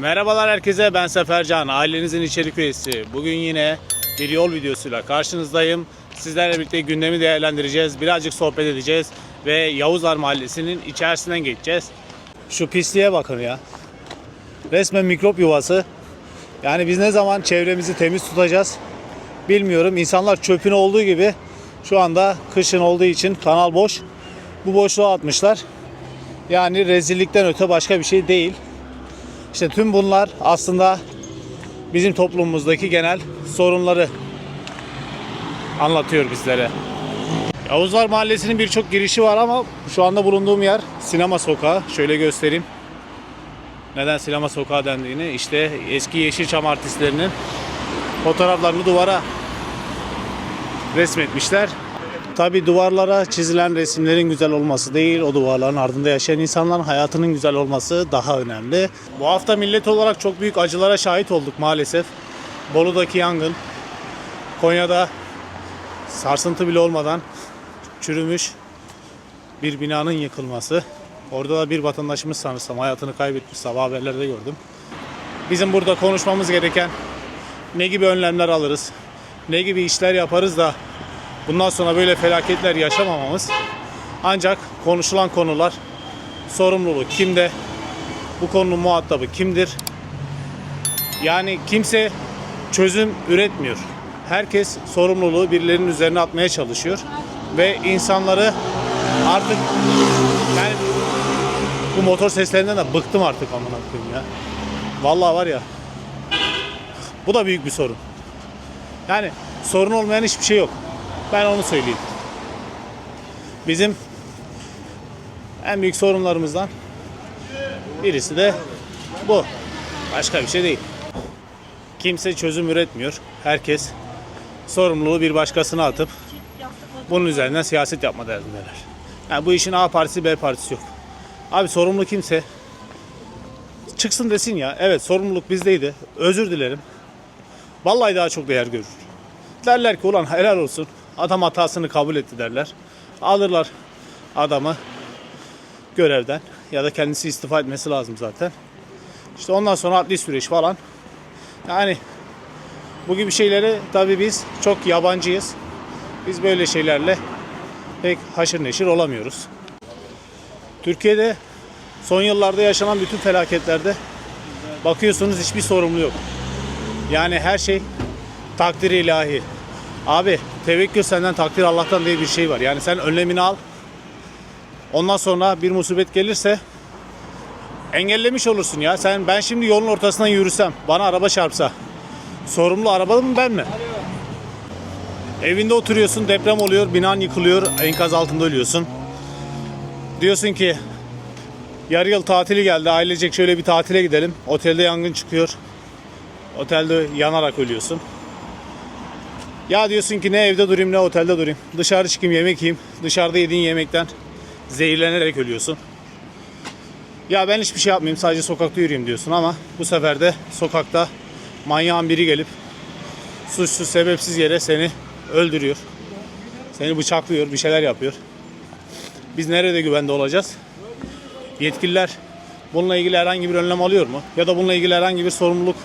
Merhabalar herkese ben Sefercan, ailenizin içerik üyesi. Bugün yine bir yol videosuyla karşınızdayım. Sizlerle birlikte gündemi değerlendireceğiz, birazcık sohbet edeceğiz ve Yavuzlar Mahallesi'nin içerisinden geçeceğiz. Şu pisliğe bakın ya. Resmen mikrop yuvası. Yani biz ne zaman çevremizi temiz tutacağız bilmiyorum. İnsanlar çöpün olduğu gibi şu anda kışın olduğu için kanal boş. Bu boşluğa atmışlar. Yani rezillikten öte başka bir şey değil. İşte tüm bunlar aslında bizim toplumumuzdaki genel sorunları anlatıyor bizlere. Yavuzlar Mahallesi'nin birçok girişi var ama şu anda bulunduğum yer sinema sokağı. Şöyle göstereyim. Neden sinema sokağı dendiğini işte eski Yeşilçam artistlerinin fotoğraflarını duvara resmetmişler. Tabi duvarlara çizilen resimlerin güzel olması değil, o duvarların ardında yaşayan insanların hayatının güzel olması daha önemli. Bu hafta millet olarak çok büyük acılara şahit olduk maalesef. Bolu'daki yangın, Konya'da sarsıntı bile olmadan çürümüş bir binanın yıkılması. Orada da bir vatandaşımız sanırsam hayatını kaybetmiş sabah haberlerde gördüm. Bizim burada konuşmamız gereken ne gibi önlemler alırız, ne gibi işler yaparız da bundan sonra böyle felaketler yaşamamamız ancak konuşulan konular sorumluluğu kimde, bu konunun muhatabı kimdir? Yani kimse çözüm üretmiyor. Herkes sorumluluğu birilerinin üzerine atmaya çalışıyor ve insanları artık yani bu motor seslerinden de bıktım artık amına koyayım ya. Vallahi var ya. Bu da büyük bir sorun. Yani sorun olmayan hiçbir şey yok. Ben onu söyleyeyim. Bizim en büyük sorunlarımızdan birisi de bu. Başka bir şey değil. Kimse çözüm üretmiyor. Herkes sorumluluğu bir başkasına atıp bunun üzerinden siyaset yapma derdindeler. Yani bu işin A partisi B partisi yok. Abi sorumlu kimse çıksın desin ya. Evet sorumluluk bizdeydi. Özür dilerim. Vallahi daha çok değer görür. Derler ki ulan helal olsun. Adam hatasını kabul etti derler. Alırlar adamı görevden ya da kendisi istifa etmesi lazım zaten. İşte ondan sonra adli süreç falan. Yani bu gibi şeyleri tabii biz çok yabancıyız. Biz böyle şeylerle pek haşır neşir olamıyoruz. Türkiye'de son yıllarda yaşanan bütün felaketlerde bakıyorsunuz hiçbir sorumlu yok. Yani her şey takdir ilahi. Abi tevekkül senden takdir Allah'tan diye bir şey var. Yani sen önlemini al. Ondan sonra bir musibet gelirse engellemiş olursun ya. Sen ben şimdi yolun ortasından yürüsem, bana araba çarpsa sorumlu araba mı ben mi? Evinde oturuyorsun, deprem oluyor, binan yıkılıyor, enkaz altında ölüyorsun. Diyorsun ki yarı yıl tatili geldi, ailecek şöyle bir tatile gidelim. Otelde yangın çıkıyor. Otelde yanarak ölüyorsun. Ya diyorsun ki ne evde durayım ne otelde durayım. Dışarı çıkayım yemek yiyeyim. Dışarıda yediğin yemekten zehirlenerek ölüyorsun. Ya ben hiçbir şey yapmayayım sadece sokakta yürüyeyim diyorsun ama bu sefer de sokakta manyağın biri gelip suçsuz sebepsiz yere seni öldürüyor. Seni bıçaklıyor bir şeyler yapıyor. Biz nerede güvende olacağız? Yetkililer bununla ilgili herhangi bir önlem alıyor mu? Ya da bununla ilgili herhangi bir sorumluluk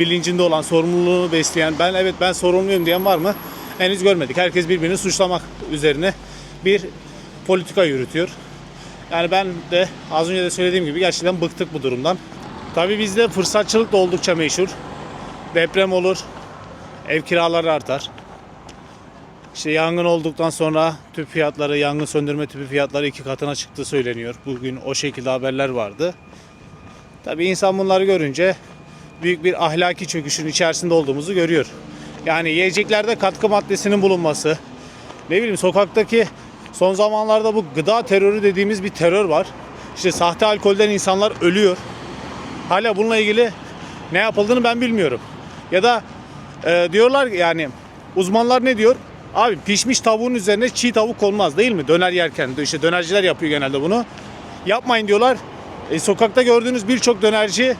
bilincinde olan, sorumluluğunu besleyen, ben evet ben sorumluyum diyen var mı? Henüz görmedik. Herkes birbirini suçlamak üzerine bir politika yürütüyor. Yani ben de az önce de söylediğim gibi gerçekten bıktık bu durumdan. Tabii bizde fırsatçılık da oldukça meşhur. Deprem olur, ev kiraları artar. İşte yangın olduktan sonra tüp fiyatları, yangın söndürme tüpü fiyatları iki katına çıktığı söyleniyor. Bugün o şekilde haberler vardı. Tabii insan bunları görünce büyük bir ahlaki çöküşün içerisinde olduğumuzu görüyor. Yani yiyeceklerde katkı maddesinin bulunması, ne bileyim sokaktaki son zamanlarda bu gıda terörü dediğimiz bir terör var. İşte sahte alkolden insanlar ölüyor. Hala bununla ilgili ne yapıldığını ben bilmiyorum. Ya da e, diyorlar yani uzmanlar ne diyor? Abi pişmiş tavuğun üzerine çiğ tavuk konmaz değil mi? Döner yerken işte dönerciler yapıyor genelde bunu. Yapmayın diyorlar. E, sokakta gördüğünüz birçok dönerci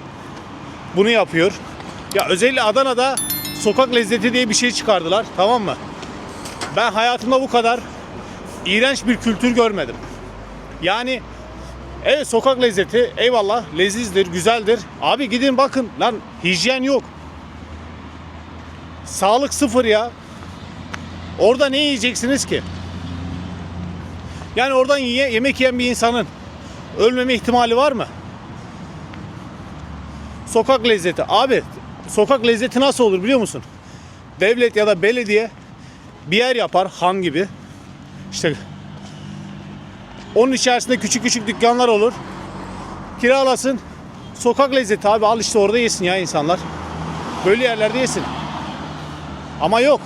bunu yapıyor. Ya özellikle Adana'da sokak lezzeti diye bir şey çıkardılar. Tamam mı? Ben hayatımda bu kadar iğrenç bir kültür görmedim. Yani Evet sokak lezzeti eyvallah lezizdir, güzeldir. Abi gidin bakın lan hijyen yok. Sağlık sıfır ya. Orada ne yiyeceksiniz ki? Yani oradan yiye, yemek yiyen bir insanın ölmeme ihtimali var mı? Sokak lezzeti. Abi sokak lezzeti nasıl olur biliyor musun? Devlet ya da belediye bir yer yapar han gibi. İşte onun içerisinde küçük küçük dükkanlar olur. Kiralasın. Sokak lezzeti abi al işte orada yesin ya insanlar. Böyle yerlerde yesin. Ama yok.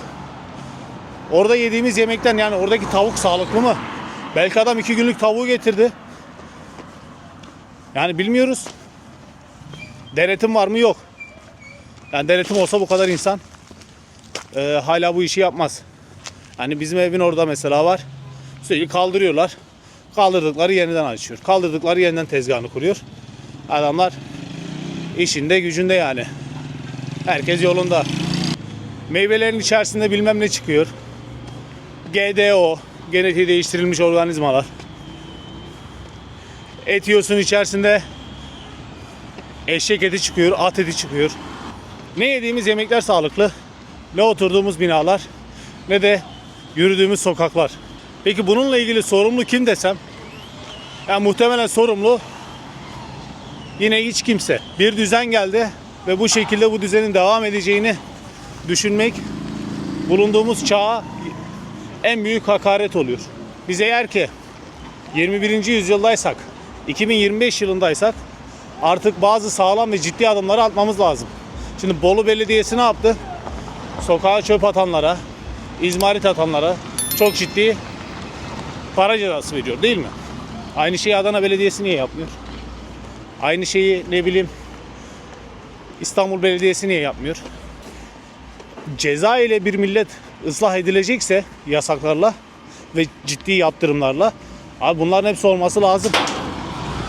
Orada yediğimiz yemekten yani oradaki tavuk sağlıklı mı? Belki adam iki günlük tavuğu getirdi. Yani bilmiyoruz. Denetim var mı? Yok. Yani denetim olsa bu kadar insan e, hala bu işi yapmaz. Hani bizim evin orada mesela var. Sürekli kaldırıyorlar. Kaldırdıkları yeniden açıyor. Kaldırdıkları yeniden tezgahını kuruyor. Adamlar işinde gücünde yani. Herkes yolunda. Meyvelerin içerisinde bilmem ne çıkıyor. GDO, genetiği değiştirilmiş organizmalar. Et yiyorsun içerisinde eşek eti çıkıyor, at eti çıkıyor. Ne yediğimiz yemekler sağlıklı, ne oturduğumuz binalar, ne de yürüdüğümüz sokaklar. Peki bununla ilgili sorumlu kim desem? Yani muhtemelen sorumlu yine hiç kimse. Bir düzen geldi ve bu şekilde bu düzenin devam edeceğini düşünmek bulunduğumuz çağa en büyük hakaret oluyor. Biz eğer ki 21. yüzyıldaysak, 2025 yılındaysak artık bazı sağlam ve ciddi adımları atmamız lazım. Şimdi Bolu Belediyesi ne yaptı? Sokağa çöp atanlara, izmarit atanlara çok ciddi para cezası veriyor değil mi? Aynı şeyi Adana Belediyesi niye yapmıyor? Aynı şeyi ne bileyim İstanbul Belediyesi niye yapmıyor? Ceza ile bir millet ıslah edilecekse yasaklarla ve ciddi yaptırımlarla abi bunların hepsi olması lazım.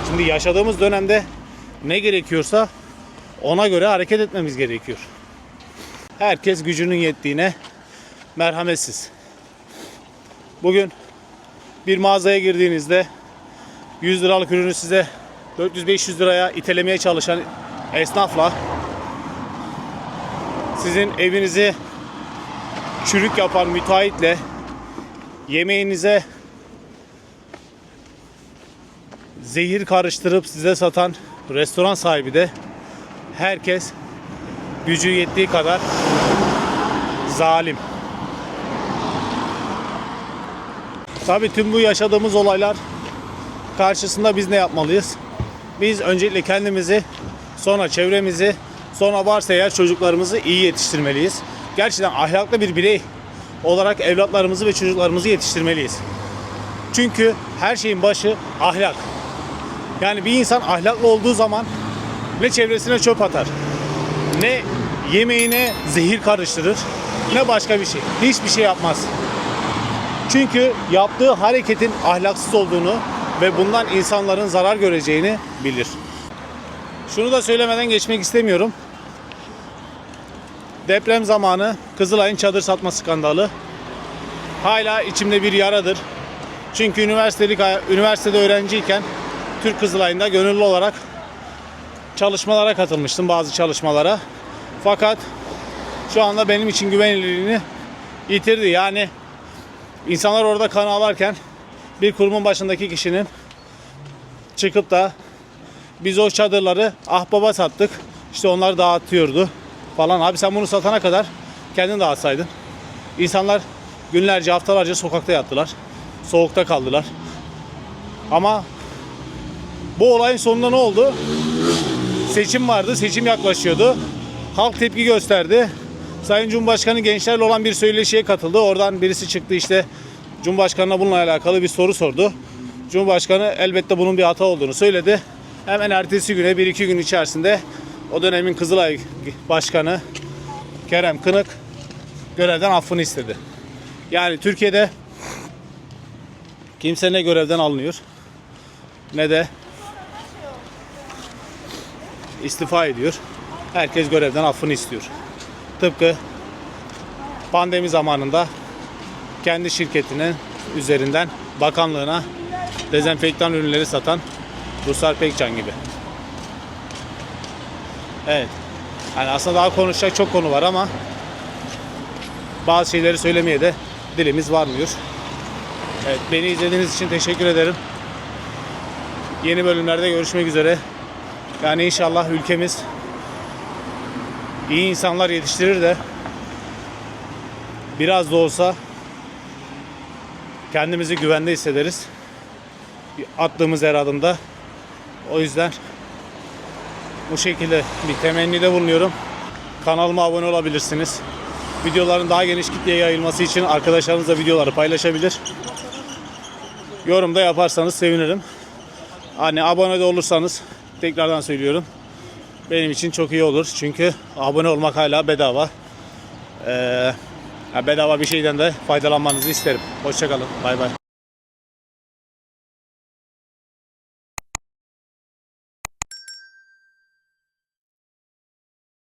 Şimdi yaşadığımız dönemde ne gerekiyorsa ona göre hareket etmemiz gerekiyor. Herkes gücünün yettiğine merhametsiz. Bugün bir mağazaya girdiğinizde 100 liralık ürünü size 400-500 liraya itelemeye çalışan esnafla sizin evinizi çürük yapan müteahhitle yemeğinize zehir karıştırıp size satan restoran sahibi de herkes gücü yettiği kadar zalim. Tabii tüm bu yaşadığımız olaylar karşısında biz ne yapmalıyız? Biz öncelikle kendimizi, sonra çevremizi, sonra varsa eğer çocuklarımızı iyi yetiştirmeliyiz. Gerçekten ahlaklı bir birey olarak evlatlarımızı ve çocuklarımızı yetiştirmeliyiz. Çünkü her şeyin başı ahlak. Yani bir insan ahlaklı olduğu zaman ne çevresine çöp atar, ne yemeğine zehir karıştırır, ne başka bir şey. Hiçbir şey yapmaz. Çünkü yaptığı hareketin ahlaksız olduğunu ve bundan insanların zarar göreceğini bilir. Şunu da söylemeden geçmek istemiyorum. Deprem zamanı Kızılay'ın çadır satma skandalı hala içimde bir yaradır. Çünkü üniversitelik üniversitede öğrenciyken Türk Kızılay'ında gönüllü olarak çalışmalara katılmıştım bazı çalışmalara. Fakat şu anda benim için güvenilirliğini yitirdi. Yani insanlar orada kan ağlarken bir kurumun başındaki kişinin çıkıp da biz o çadırları ahbaba sattık. İşte onlar dağıtıyordu falan. Abi sen bunu satana kadar kendin dağıtsaydın. İnsanlar günlerce haftalarca sokakta yattılar. Soğukta kaldılar. Ama bu olayın sonunda ne oldu? Seçim vardı. Seçim yaklaşıyordu. Halk tepki gösterdi. Sayın Cumhurbaşkanı gençlerle olan bir söyleşiye katıldı. Oradan birisi çıktı işte Cumhurbaşkanı'na bununla alakalı bir soru sordu. Cumhurbaşkanı elbette bunun bir hata olduğunu söyledi. Hemen ertesi güne bir iki gün içerisinde o dönemin Kızılay Başkanı Kerem Kınık görevden affını istedi. Yani Türkiye'de kimse ne görevden alınıyor ne de istifa ediyor. Herkes görevden affını istiyor. Tıpkı pandemi zamanında kendi şirketinin üzerinden bakanlığına dezenfektan ürünleri satan Ruslar Pekcan gibi. Evet. Yani aslında daha konuşacak çok konu var ama bazı şeyleri söylemeye de dilimiz varmıyor. Evet, beni izlediğiniz için teşekkür ederim. Yeni bölümlerde görüşmek üzere. Yani inşallah ülkemiz iyi insanlar yetiştirir de biraz da olsa kendimizi güvende hissederiz. Attığımız her adımda. O yüzden bu şekilde bir temennide bulunuyorum. Kanalıma abone olabilirsiniz. Videoların daha geniş kitleye yayılması için arkadaşlarınızla videoları paylaşabilir. Yorum da yaparsanız sevinirim. Hani abone de olursanız tekrardan söylüyorum. Benim için çok iyi olur. Çünkü abone olmak hala bedava. Ee, bedava bir şeyden de faydalanmanızı isterim. Hoşçakalın. Bay bay.